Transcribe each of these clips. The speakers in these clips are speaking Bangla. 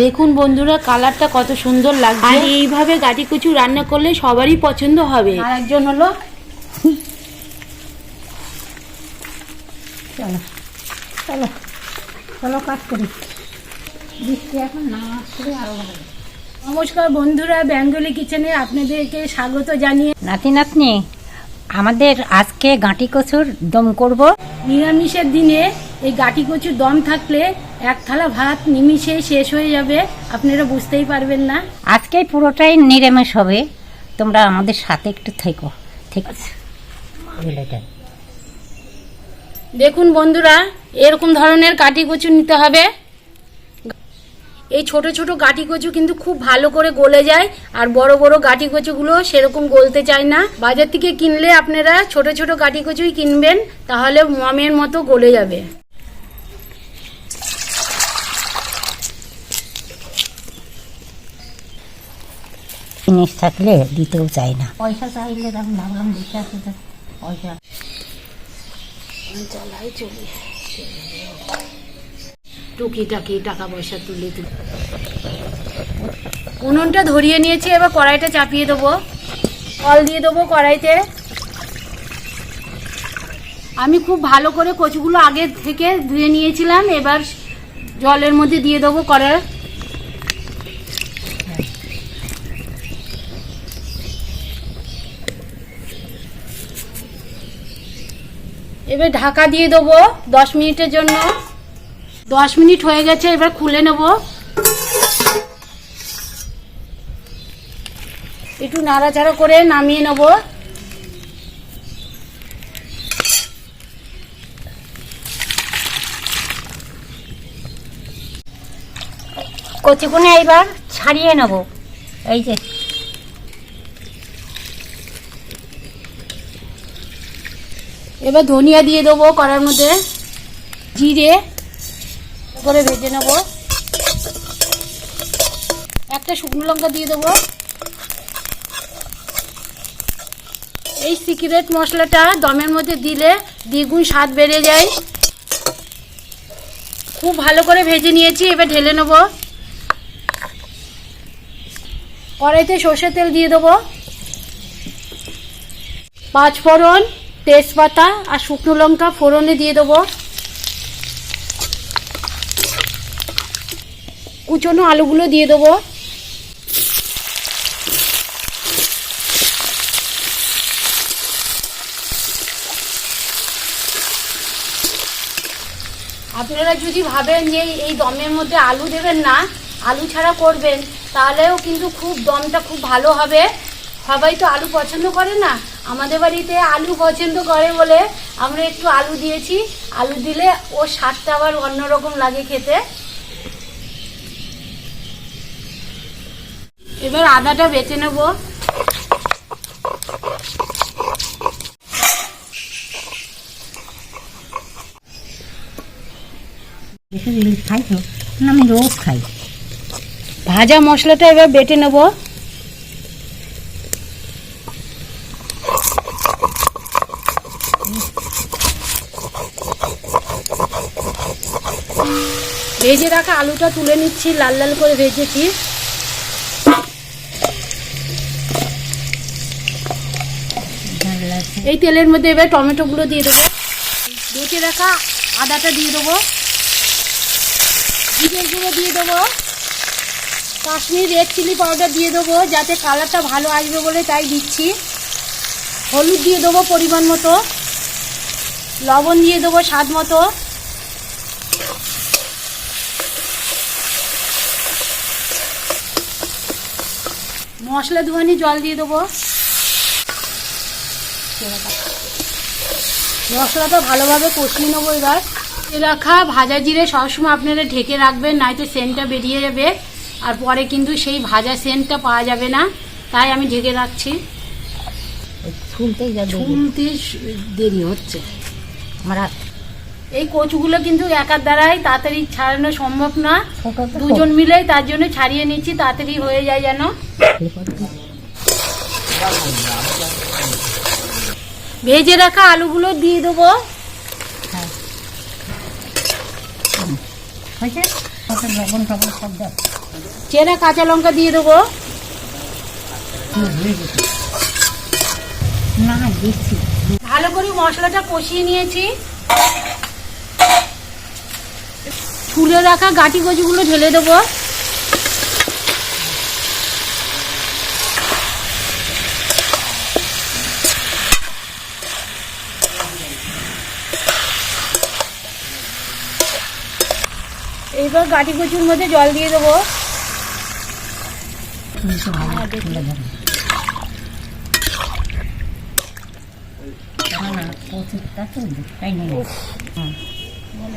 দেখুন বন্ধুরা কালারটা কত সুন্দর লাগছে। আর এইভাবে গাটি কুচু রান্না করলে সবারই পছন্দ হবে। আর একজন হলো। চলো চলো চলো কাজ করি। বৃষ্টি এখন না আসলে আরও ভালো। নমস্কার বন্ধুরা বেঙ্গলি কিচেনে আপনাদেরকে স্বাগত জানিয়ে নাতি নাতনি আমাদের আজকে গাঁটি কচুর দম করব। নিরামিষের দিনে এই গাঁটি কচুর দম থাকলে এক থালা ভাত নিমিষে শেষ হয়ে যাবে আপনারা বুঝতেই পারবেন না। আজকে পুরোটাই নিরামিষ হবে। তোমরা আমাদের সাথে একটু থেকো ঠিক আছে? দেখুন বন্ধুরা এরকম ধরনের কাটি কচু নিতে হবে। এই ছোট ছোট গাটি কচু কিন্তু খুব ভালো করে গলে যায় আর বড় বড় গাটি কচুগুলো সেরকম গলতে চায় না। বাজার থেকে কিনলে আপনারা ছোট ছোট গাটি কচুই কিনবেন তাহলে মমের মতো গলে যাবে। জিনিস থাকলে দিতেও চাই না। পয়সা চাইলে তখন ভাবলাম দেখে আসি তো পয়সা। টুকিটাকি টাকা পয়সা তুলে তুলে। উনুনটা ধরিয়ে নিয়েছি এবার কড়াইটা চাপিয়ে দেবো। জল দিয়ে দেবো কড়াইতে। আমি খুব ভালো করে কচুগুলো আগে থেকে ধুয়ে নিয়েছিলাম এবার জলের মধ্যে দিয়ে দেবো কড়াই। এবার ঢাকা দিয়ে দেবো দশ মিনিটের জন্য। দশ মিনিট হয়ে গেছে, এবার খুলে নেব। একটু নাড়াচাড়া করে নামিয়ে নেব। কচিগুনে এইবার ছাড়িয়ে নেব। এই যে। এবার ধনিয়া দিয়ে দেবো কড়ার মধ্যে। জিরে করে ভেজে নেব। একটা শুকনো লঙ্কা দিয়ে দেবো। এই সিক্রেট মশলাটা দমের মধ্যে দিলে দ্বিগুণ স্বাদ বেড়ে যায়। খুব ভালো করে ভেজে নিয়েছি, এবার ঢেলে নেব। কড়াইতে সর্ষের তেল দিয়ে দেবো। পাঁচ ফোড়ন তেজপাতা আর শুকনো লঙ্কা ফোড়নে দিয়ে দেবো। কুচনো আলুগুলো দিয়ে দেবো। আপনারা যদি ভাবেন যে এই দমের মধ্যে আলু দেবেন না, আলু ছাড়া করবেন, তাহলেও কিন্তু খুব দমটা খুব ভালো হবে। সবাই তো আলু পছন্দ করে না। আমাদের বাড়িতে আলু পছন্দ করে বলে আমরা একটু আলু দিয়েছি। আলু দিলে ও স্বাদটা আবার অন্যরকম লাগে খেতে। এবার আদাটা বেটে নেব। খাই তো? আমি রোজ খাই। ভাজা মশলাটা এবার বেটে নেব। ভেজে রাখা আলুটা তুলে নিচ্ছি, লাল লাল করে ভেজেছি এই তেলের মধ্যে এবার টমেটো টমেটোগুলো দিয়ে দেবো। বেটে রাখা আদাটা দিয়ে দেবো। জিরের গুঁড়ো দিয়ে দেবো। কাশ্মীর রেড চিলি পাউডার দিয়ে দেবো, যাতে কালারটা ভালো আসবে বলে তাই দিচ্ছি। হলুদ দিয়ে দেবো পরিমাণ মতো। লবণ দিয়ে দেবো স্বাদ মতো। মশলা ধোয়ানি জল দিয়ে দেবো। মশলাটা ভালোভাবে কষিয়ে নেব এবার। রাখা ভাজা জিরে সবসময় আপনারা ঢেকে রাখবেন নয়তো সেন্টটা বেরিয়ে যাবে। আর পরে কিন্তু সেই ভাজা সেন্টটা পাওয়া যাবে না তাই আমি ঢেকে রাখছি। শুনতে দেরি। হচ্ছে। আমার এই কচুগুলো কিন্তু একার দ্বারাই তাড়াতাড়ি ছাড়ানো সম্ভব না। দুজন মিলে তার জন্য ছাড়িয়ে নিচ্ছি তাড়াতাড়ি হয়ে যায় যেন। ভেজে রাখা আলুগুলো দিয়ে দেবো। চেরা কাঁচা লঙ্কা দিয়ে দেবো। ভালো করে মশলাটা কষিয়ে নিয়েছি। ছুলে রাখা গাটি কচুগুলো ঢেলে দেবো। এইবার গাটি কচুর মধ্যে জল দিয়ে দেবো।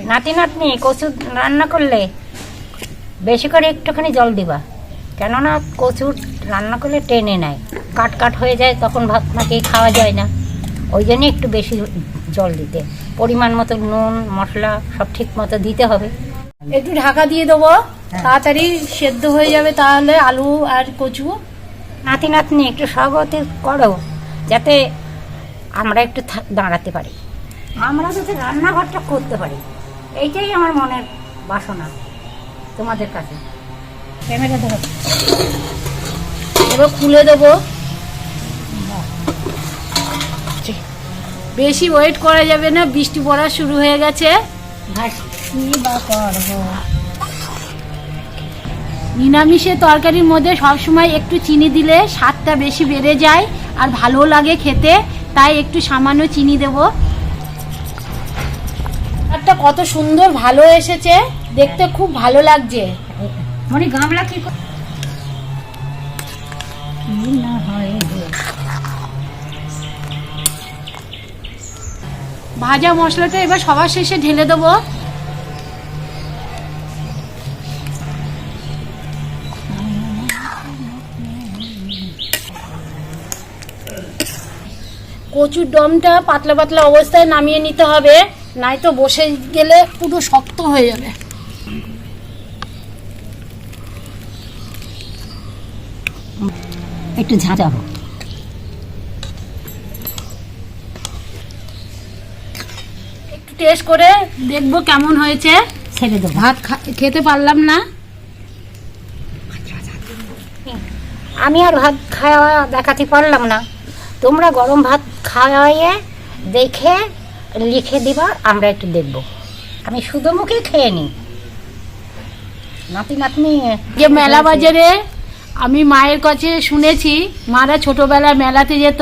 নাতি নাতনি, কচু রান্না করলে বেশি করে একটুখানি জল দিবা। কেননা কচুর রান্না করলে টেনে নেয়। কাট কাট হয়ে যায়, তখন ভাত মাখিয়ে খাওয়া যায় না। ওই জন্য একটু বেশি জল দিতে। পরিমাণ মতো নুন, মশলা সব ঠিক মতো দিতে হবে। একটু ঢাকা দিয়ে দেবো। তাড়াতাড়ি সেদ্ধ হয়ে যাবে তাহলে আলু আর কচু। নাতি নাতনি একটু স্বাগত করো যাতে আমরা একটু দাঁড়াতে পারি। আমরা যাতে রান্নাঘরটা করতে পারি। এইটাই আমার মনের বাসনা তোমাদের কাছে। ক্যামেরা ধরো। এবার খুলে দেবো। বেশি ওয়েট করা যাবে না বৃষ্টি পড়া শুরু হয়ে গেছে। নিরামিষের তরকারির মধ্যে সবসময় একটু চিনি দিলে স্বাদটা বেশি বেড়ে যায় আর ভালো লাগে খেতে, তাই একটু সামান্য চিনি দেব। একটা কত সুন্দর, ভালো এসেছে। দেখতে খুব ভালো লাগছে। মনে, গামলা কি ভাজা মশলাটা এবার সবার শেষে ঢেলে দেবো। কচুর দমটা পাতলা পাতলা অবস্থায় নামিয়ে নিতে হবে। নাই তো বসে গেলে পুরো শক্ত হয়ে যাবে। একটু হোক। একটু টেস্ট করে দেখব কেমন হয়েছে। ছেড়ে দেবো। ভাত খেতে পারলাম না। আমি আর ভাত খাওয়া দেখাতে পারলাম না। তোমরা গরম ভাত খাওয়াইয়ে দেখে লিখে দিবা আমরা একটু দেখব। আমি শুধু মুখে খেয়ে নিই। নাতি নাতনি যে মেলা বাজারে আমি মায়ের কাছে শুনেছি মারা ছোটবেলায় মেলাতে যেত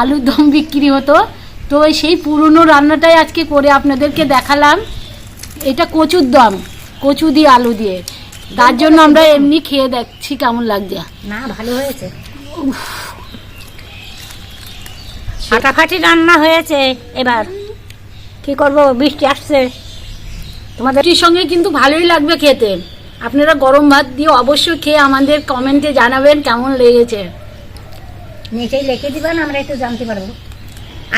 আলুর দম বিক্রি হতো। তো সেই পুরনো রান্নাটাই আজকে করে আপনাদেরকে দেখালাম। এটা কচুর দম কচু দিয়ে আলু দিয়ে। তার জন্য আমরা এমনি খেয়ে দেখছি কেমন লাগছে। না ভালো হয়েছে। ফাটাফাটি রান্না হয়েছে এবার। কি করব? বৃষ্টি আসছে। তোমাদের সঙ্গে কিন্তু ভালোই লাগবে খেতে। আপনারা গরম ভাত দিয়ে অবশ্যই খেয়ে আমাদের কমেন্টে জানাবেন কেমন লেগেছে। নিচেই লিখে দিবেন আমরা একটু জানতে পারব।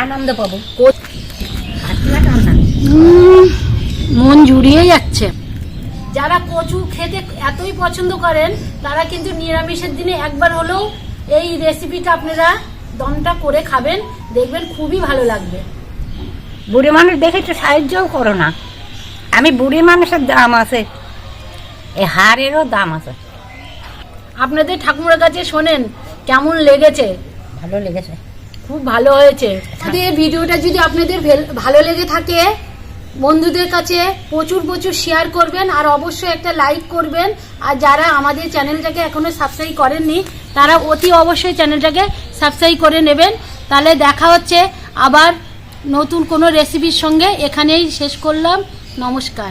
আনন্দ পাবো। মন জুড়িয়ে যাচ্ছে। যারা কচু খেতে এতই পছন্দ করেন তারা কিন্তু নিরামিষের দিনে একবার হলেও এই রেসিপিটা আপনারা দমটা করে খাবেন। দেখবেন খুবই ভালো লাগবে। বুড়ি মানুষ দেখে একটু সাহায্যও করো না। আমি বুড়ি মানুষের দাম আছে। এ হারেরও দাম আছে। আপনাদের ঠাকুমার কাছে শোনেন কেমন লেগেছে? ভালো লেগেছে। খুব ভালো হয়েছে। আমাদের ভিডিওটা যদি আপনাদের ভেল- ভালো লেগে থাকে বন্ধুদের কাছে প্রচুর প্রচুর শেয়ার করবেন আর অবশ্যই একটা লাইক করবেন। আর যারা আমাদের চ্যানেলটাকে এখনও সাবস্ক্রাইব করেননি তারা অতি অবশ্যই চ্যানেলটাকে সাবস্ক্রাইব করে নেবেন। তাহলে দেখা হচ্ছে আবার নতুন কোনো রেসিপির সঙ্গে। এখানেই শেষ করলাম। নমস্কার।